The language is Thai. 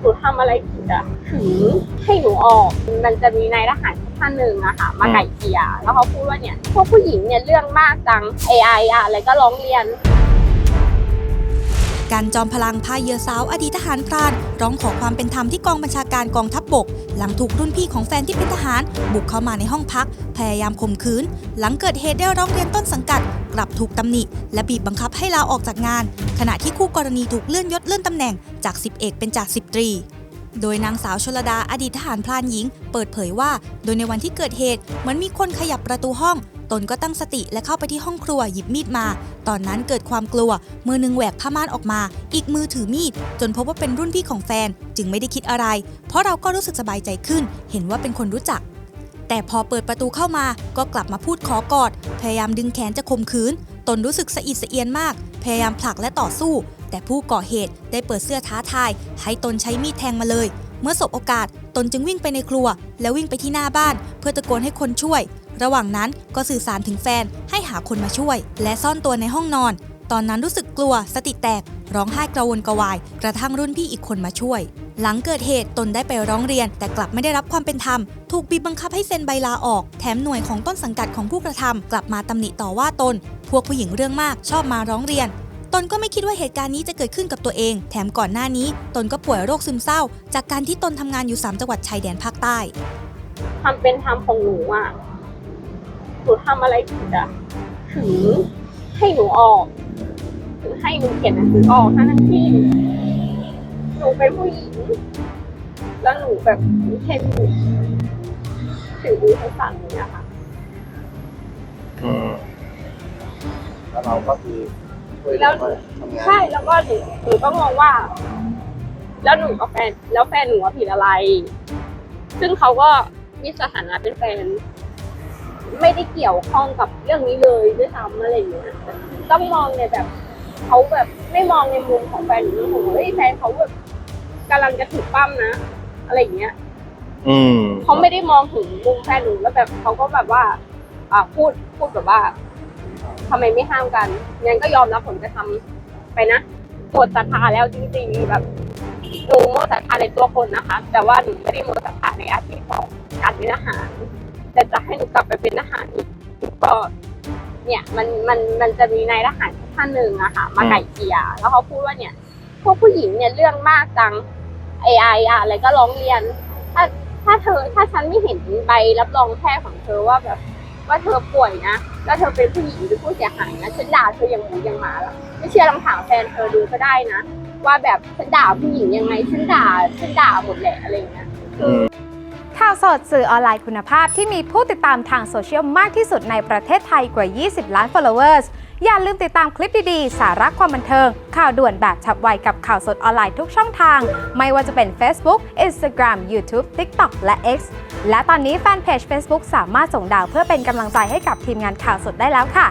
หนูทำอะไรผิดอะถึงให้หนูออก มันจะมีนายทหารท่านหนึ่งอะค่ะ มาไก่เกลียร์แล้วเขาพูดว่าเนี่ยพวกผู้หญิงเนี่ยเรื่องมากจัง AI อะอะไรก็ร้องเรียน การจอมพลังพาเหยื่อสาวอดีตทหารพราน ร้องขอความเป็นธรรมที่กองบัญชาการกองทัพบบก หลังถูกรุ่นพี่ของแฟนที่เป็นทหาร บุกเข้ามาในห้องพัก พยายามข่มขืน หลังเกิดเหตุได้ร้องเรียนต้นสังกัด กลับถูกตำหนิ และบีบบังคับให้ลาออกจากงาน ขณะที่คู่กรณีถูกเลื่อนยศเลื่อนตำแหน่งจาก10เอกเป็นจาก10ตรีโดยนางสาวชลดาอดีตทหารพรานหญิง เปิดเผยว่า โดยในวันที่เกิดเหตุเหมือนมีคนขยับประตูห้อง ตนก็ตั้งสติและเข้าไปที่ห้องครัวหยิบมีดมา ตอนนั้นเกิดความกลัว มือหนึ่งแหวกผ้าม่านออกมา อีกมือถือมีด จนพบว่าเป็นรุ่นพี่ของแฟน จึงไม่ได้คิดอะไร เพราะเราก็รู้สึกสบายใจขึ้น เห็นว่าเป็นคนรู้จัก แต่พอเปิดประตูเข้ามาก็กลับมาพูดขอกอด พยายามดึงแขนจะข่มขืน ตนรู้สึกสะอิดสะเอียนมาก พยายามผลักและต่อสู้ แต่ผู้ก่อเหตุได้เปิดเสื้อท้าทาย ให้ตนใช้มีดแทงมาเลย เมื่อสบโอกาสตนจึงวิ่งไปในครัว แล้ววิ่งไปที่หน้าบ้าน เพื่อตะโกนให้คนช่วย ระหว่างนั้นก็สื่อสารถึงแฟนให้หาคนมาช่วย และซ่อนตัวในห้องนอน ตอนนั้นรู้สึกกลัวสติแตก ร้องไห้กระวนกระวาย กระทั่งรุ่นพี่อีกคนมาช่วย หลังเกิดเหตุตนได้ไปร้องเรียน แต่กลับไม่ได้รับความเป็นธรรม ถูกบีบบังคับให้เซ็นใบลาออก แถมหน่วยของต้นสังกัดของผู้กระทำกลับมาตำหนิต่อว่าตน พวกผู้หญิงเรื่องมากชอบมาร้องเรียน ตนก็ไม่คิดว่าเหตุการณ์นี้จะเกิดขึ้นกับตัวเอง แถมก่อนหน้านี้ ตนก็ป่วยโรคซึมเศร้า จากการที่ตนทำงานอยู่ 3 จังหวัดชายแดนภาคใต้ ทำเป็นทำของหนูอะหนูทำอะไรผิดอะถึงให้หนูออก ถึงให้หนูเขียนหนังสือออกทั้งที่ หนูเป็นผู้หญิง แล้วหนูแบบมีแค่มีถือมือทั้งสั่นเนี่ยค่ะอืมแล้วเราก็คือ ช่วยเหแล้ลืวอทำงาน ใช่แล้วก็หนูหนูก็มองว่า แล้วหนูกับแฟน แล้วแฟนหนูว่าผิดอะไร ซึ่งเขาก็มีสถานะเป็นแฟน ไม่ได้เกี่ยวข้องกับเรื่องนี้เลยด้วยซ้ำอะไรอย่างเงี้ยต้องมองในแบบเขาแบบไม่มองในมุมของแฟนหนูผมว่าเฮ้ยแฟนเขาแบบกำลังจะถูกปั้มนะ อะไรอย่างเงี้ย อืมเขาไม่ได้มองถึงมุมแฟนหนูแล้วแบบเขาก็แบบว่า อ่าพูดพูดแบบว่า ทำไมไม่ห้ามกันงั้นก็ยอมรับผลกระทำไปนะหมดศรัทธาแล้วจริงๆแบบหนูหมดศรัทธาในตัวคนนะคะ แต่ว่าหนูไม่ได้หมดศรัทธาในอาชีพของการเป็นทหารแต่จะให้หนูกลับไปเป็นทหารอีกก็เนี่ยมันมันมันจะมีนายทหารท่านหนึ่งอะค่ะ มาไก่เกลียร์แล้วเขาพูดว่าเนี่ย พวกผู้หญิงเนี่ยเรื่องมากจัง AI อะอะไรก็ร้องเรียน ถ้าถ้าเธอถ้าฉันไม่เห็นใบรับรองแพทย์ของเธอว่าแบบ ว่าเธอป่วยนะแล้วเธอเป็นผู้หญิงหรือผู้เสียหายนะฉันด่าเธออย่างหมูอย่างหมาละไม่เชื่อลองถามแฟนเธอดูก็ได้นะ ว่าแบบฉันด่าผู้หญิงยังไงฉันด่าฉันด่าหมดแหละอะไรอย่างเงี้ยอืมข่าวสดสื่อออนไลน์คุณภาพที่มีผู้ติดตามทางโซเชียลมากที่สุดในประเทศไทยกว่า 20 ล้าน followers อย่าลืมติดตามคลิปดีๆ สาระความบันเทิง ข่าวด่วนแบบฉับไวกับข่าวสดออนไลน์ทุกช่องทาง ไม่ว่าจะเป็น Facebook Instagram YouTube TikTok และ X และตอนนี้แฟนเพจ Facebook สามารถส่งดาวเพื่อเป็นกำลังใจให้กับทีมงานข่าวสดได้แล้วค่ะ